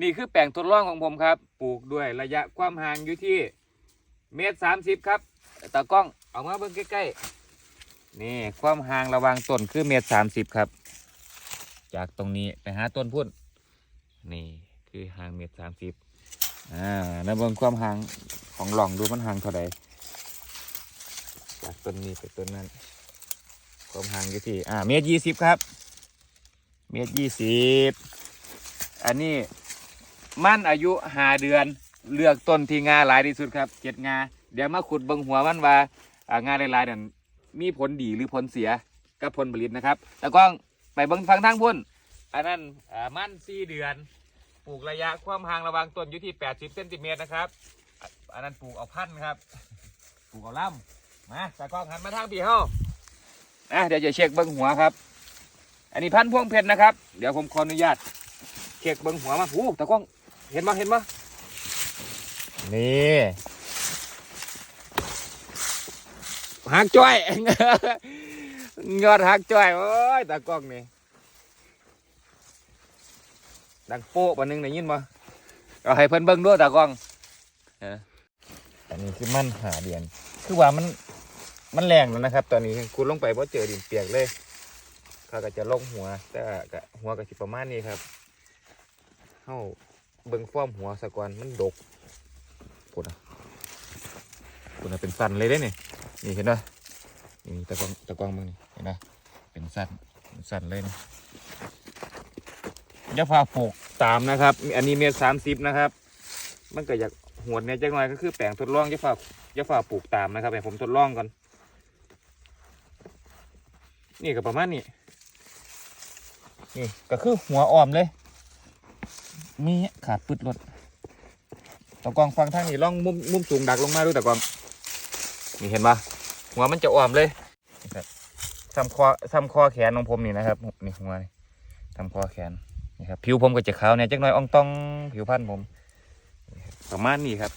นี่คือแปลงทดลองของผมครับ ปลูกด้วยระยะความห่างอยู่ที่เมตรสามสิบครับตากล้องเอามาเบิ่งใกล้ๆนี่ความห่างระหว่างต้นคือเมตรสามสิบครับ จากตรงนี้ไปหาต้นพุ่นนี่คือห่างเมตรสามสิบอ่าแล้วเบิ่งความห่างของหล่องดูมันห่างเท่าไหร่จากต้นนี้ไปต้นนั้น ความห่างอยู่ที่อ่าเมตรยี่สิบครับ เมตรยี่สิบอันนี้ มันอายุหาเดือน เลือกต้นที่งาหลายที่สุดครับเจ็ดงา เดี๋ยวมาขุดเบิงหัวมันว่าอ่างาหลายๆนั่นมีผลดีหรือผลเสียกับผลผลิตนะครับแต่ก็ไปเบิงฟังทางพุ่นอันนั้นมันสี่เดือน ปลูกระยะความห่างระหว่างต้นอยู่ที่ 80เซนติเมตรนะครับ อันนั้นปลูกเอาพันธุ์ครับ ปลูกเอาล่ำมาตากล้องหันมาทางพี่เฮาอะเดี๋ยวจะเช็คเบิ้งหัวครับ อันนี้พันธุ์พวงเพชรนะครับ เดี๋ยวผมขออนุญาตเช็คเบิ้งหัวมาโอ้ตากล้อง เห็นมั้เห็นมั้นี่หักจ้อยยอดหักจ้อยโอ้ยตากล้องนี่ดังโป๊ะปะนึงได้ยินบ่เอาให้เพิ่นเบิ่งด้วยตากล้องเอออันนี้คือมันหาเดียน คือว่ามันมันแรงแล้วนะครับ ตอนนี้คุณลงไปเพราะเจอดินเปียกเลยเขาก็จะลงหัว แต่ก็หัวก็สิประมาณนี้ครับเฮา เบิ่งฟ้อมหัวสะก่อนมันดกปุนอะปุนอะเป็นสันเลยเด้นี่นี่เห็นป่ะนี่ตะกล้องตะกล้องมึงนี่เห็นป่ะเป็นสันเป็นสันเลยนี่อย่าพาปลูกตามนะครับ อันนี้เมตรสามสิบนะครับ มันก็อยากหวดเนี่ยจังหน่อยก็คือแปลงทดลองย่าฝาย่าฝาปลูกตามนะครับให้ผมทดลองก่อน นี่ก็ประมาณนี้นี่ก็คือหัวอ่อมเลย มีขาดปึดรถตะกวางฟังทางนี้ล่องมุมมุมสูงดักลงมาดูตะกวางนี่เห็นปะหัวมันจะอ่อมเลยครับซ้ำคอซ้ำคอแขนของผมนี่นะครับนี่หัวนี่ซ้ำคอแขนนี่ครับผิวผมก็จะขาวเนี่ยจักหน่อยอ่องต้องผิวพันธุ์ผมประมาณนี้ครับ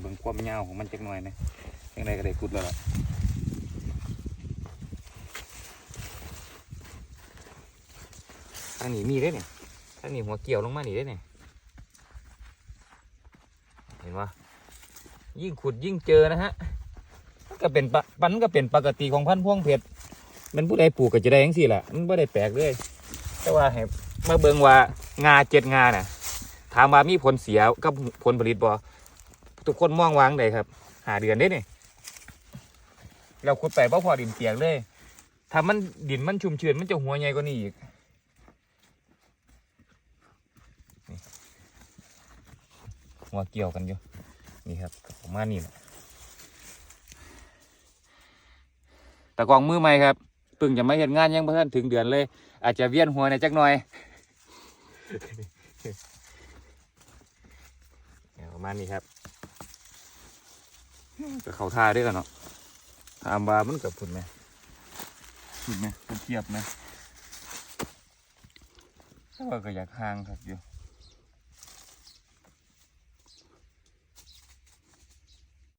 เบิ่งความยาวของมันจักหน่อยนะยังไงก็ได้กุดแล้วล่ะทางนี้มีได้เนี่ย ทางนี้หัวเกี่ยวลงมาหนีได้เนี่ยเห็นปะยิ่งขุดยิ่งเจอนะฮะก็เป็นปะมันก็เป็นปกติของพันธุ์พ่วงเพชรมันผู้ใดปลูกก็จะได้ยังสี่แหละมันไม่ได้แปลกเลยแต่ว่าให้มาเบิงว่างาเจ็ดงาน่ะ ถามว่ามีผลเสียกับผลผลิตบ่ทุกคนมองวางไดครับ หาเดือนได้นี่เราขุดไปเพราะพอดินเปียกเลยถ้ามันดินมันชุ่มชื้นมันจะหัวใหญ่กว่านี้อีก หัวเกี่ยวกันอยู่นี่ครับประมาณนี้แหละแต่กองมือใหม่ครับเพิ่งจะไมาเห็นงานยังเพิ่อนถึงเดือนเลย อาจจะเวียนหัวในจักหน่อยเนี่ยประมาณนี้ครับก็เขาท่าด้วยกันเนาะถามว่ามันกับพุ่นไหมพุ่นไหมพุ่นเทียบไหมถ้าว่าก็อยากห่างครับอยู่